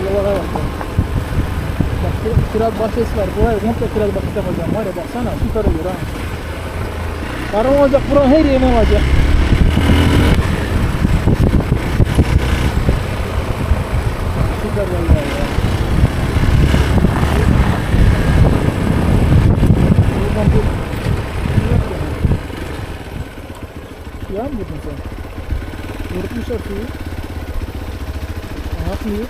Tarlalara bak. Bak kira- kiraz bahçesi var. Burayı komple kiraz bahçesi yapacağım. Var ya baksana süper olur ha. Tarım olacak buranın her yerini olacak. Süper vallahi ya. Buradan bir... Yok yani. Suya mı girdin sen? Yırtmışlar suyu. Anlatmıyor.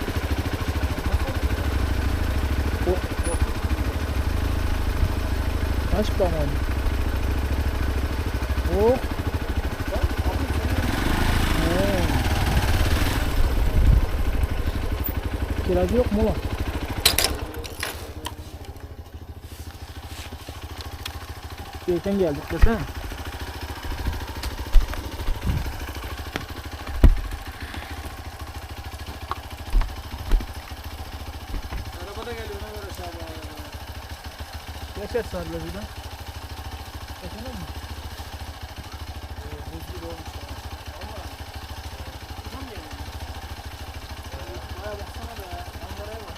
Kaç parmağı? Oh. He. Kiracı yok mu lan? Geçen geldik desene. Yaşar sarıla bir de. Yaşanır mı? Buz gibi olmuş. Valla. Tam yani. Baya baksana be. Manzaraya bak.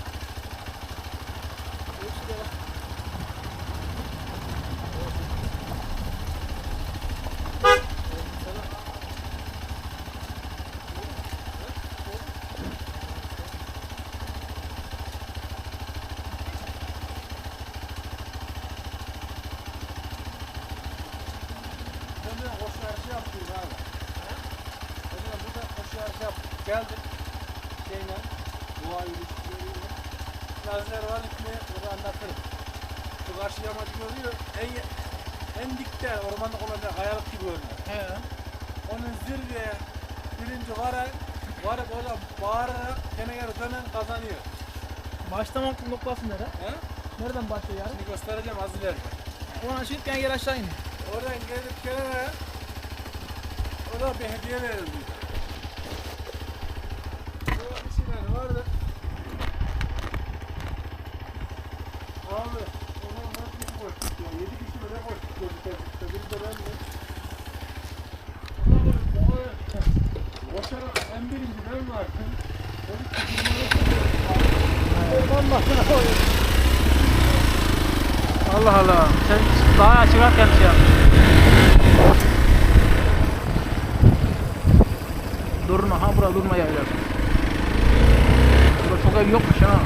Hepsi de bak. Ben de koşu yarışı yaptım abi. Ben de burada koşu yarışı yaptım. Geldim. Şeyle. Doğa yürüyüşleriyle. Lazer var içine onu anlatırım. Şu karşı yamacı görüyor. En, en dikte ormanlık olacak kayalık gibi görünüyor. He. Onun zirveye birinci varan varıp orada bağırarak kenara dönen kazanıyor. Başlamak noktası nere? He? Nereden başlıyor yani? Şimdi göstereceğim az ileride. Şu gel gel aşağı in. Oradan gelip kenara orada bir hediye verildi. Burada bir şeyler vardı. Abi, ona nasıl bir koştuk ya? Yedi kişi böyle koştuk çocuklar. İşte biri de ben de. Koşarak en birinci ben vardım. Çocuk Allah sana koy. Allah Allah. Sen daha çıkarken şey yap. Durma ha bura durma yaylar. Burada çok ev yokmuş ha.